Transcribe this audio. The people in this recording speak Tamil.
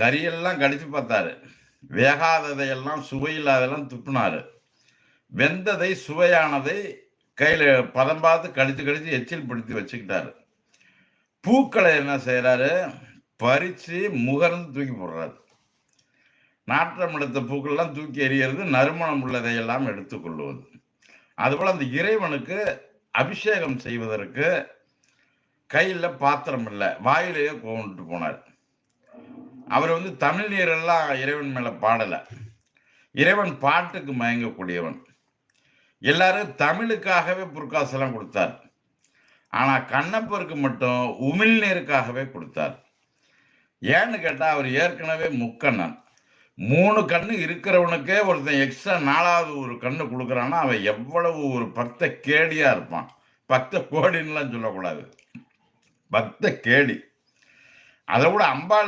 கறியெல்லாம் கடிச்சு பார்த்தாரு. வேகாததையெல்லாம் சுவையில்லாதெல்லாம் துப்புனாரு. வெந்ததை சுவையானதை கையில் பதம் பார்த்து கடித்து கழித்து எச்சில் பிடித்து வச்சுக்கிட்டாரு. பூக்களை என்ன செய்கிறாரு பறித்து முகர்ந்து தூக்கி போடுறாரு. நாற்றம் எடுத்த பூக்கள்லாம் தூக்கி எறிகிறது நறுமணம் உள்ளதையெல்லாம் எடுத்துக்கொள்வது. அதுபோல் அந்த இறைவனுக்கு அபிஷேகம் செய்வதற்கு கையில் பாத்திரம் இல்லை வாயிலேயே கொண்டுட்டு போனார். அவர் வந்து தமிழ் நீரெல்லாம் இறைவன் மேல பாடலை. இறைவன் பாட்டுக்கு மயங்கக்கூடியவன். எல்லாரும் தமிழுக்காகவே புற்காசெல்லாம் கொடுத்தார். ஆனா கண்ணப்பருக்கு மட்டும் உமிழ்நீருக்காகவே கொடுத்தார். ஏன்னு கேட்டா அவர் ஏற்கனவே முக்கண்ணன். மூணு கண்ணு இருக்கிறவனுக்கே ஒருத்தன் எக்ஸ்ட்ரா நாலாவது ஒரு கண்ணு கொடுக்குறான்னா அவன் எவ்வளவு ஒரு பக்த கேடியா இருப்பான். பக்த கோடின்லாம் சொல்லக்கூடாது. பக்த கேடி. அதை விட அம்பாளுக்கு